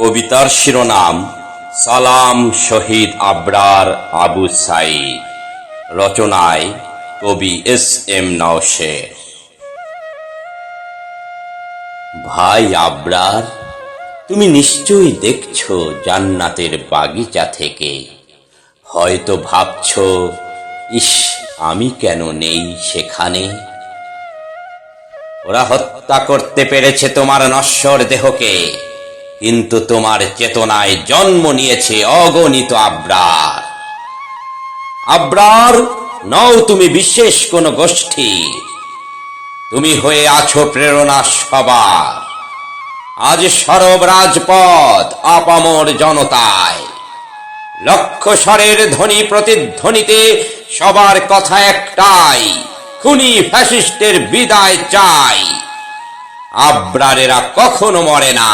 কবিতার শিরোনাম, সালাম শহীদ আবরার আবু সাইদ রচনায় কবি এস এম নওশের। ভাই আবরার, তুমি নিশ্চয়ই দেখছ জান্নাতের বাগিচা থেকে। হয়তো ভাবছ, ইস, আমি কেন নেই সেখানে? ওরা হত্যা করতে পেরেছে তোমার নশ্বর দেহকে। কিন্তু তোমার চেতনায় জন্ম নিয়েছে অগণিত আব্রার। আব্রার, নও তুমি বিশেষ কোন গোষ্ঠী। তুমি হয়ে আছো প্রেরণা সবার। আজ সরব রাজপথ আপামর জনতায়। লক্ষ স্বরের ধ্বনি প্রতিধ্বনিতে সবার কথা একটাই, খুনি ফ্যাসিস্টের বিদায় চাই। আব্রারেরা কখনো মরে না।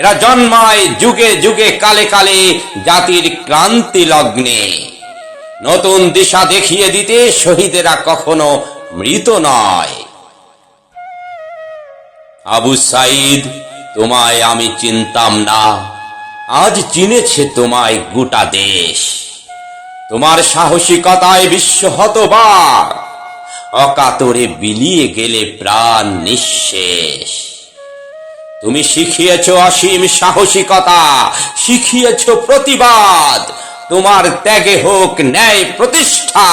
এরা জন্মায় যুগে যুগে কালে কালে জাতির ক্রান্তি লগ্নে। নতুন দিশা দেখিয়ে দিতে শহীদেরা কখনো মৃত নয়। আবু সাইদ, তোমায় আমি চিনতাম না। আজ চিনেছে তোমায় গোটা দেশ। তোমার সাহসিকতায় বিশ্ব হতবার অকাতরে বিলিয়ে গেলে প্রাণ নিঃশেষ। তুমি শিখিয়েছ অসীম সাহসিকতা, শিখিয়েছ প্রতিবাদ। তোমার ত্যাগে হোক ন্যায় প্রতিষ্ঠা,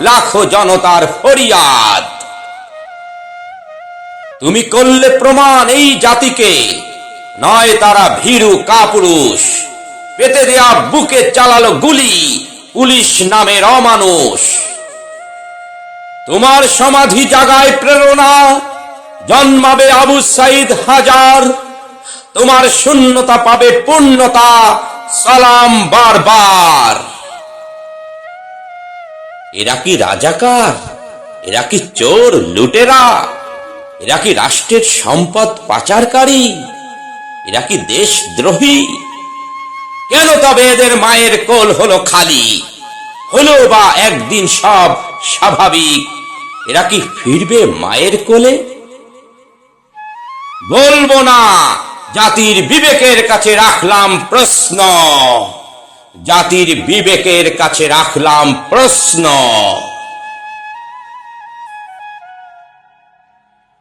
লাখো জনতার ফরিয়াদ। তুমি করলে প্রমাণ এই জাতিকে, নয় তারা ভীরু কাপুরুষ। পেতে দেয়া বুকে চালালো গুলি, পুলিশ নামের অমানুষ তোমার সমাধি জাগায় প্রেরণা জন্মাবে আবু সাইদ হাজার। তোমার শূন্যতা পাবে পূর্ণতা। সালাম বারবার। এরা কি রাজাকার? এরা কি চোর লুটেরা? এরা কি রাষ্ট্রের সম্পদ পাচারকারী? এরা কি দেশদ্রোহী? কেন তবে এদের মায়ের কোল হলো খালি? হলো বা একদিন সব স্বাভাবিক? এরা কি ফিরবে মায়ের কোলে? বলব না জাতির বিবেকের কাছে রাখলাম প্রশ্ন। জাতির বিবেকের কাছে রাখলাম প্রশ্ন।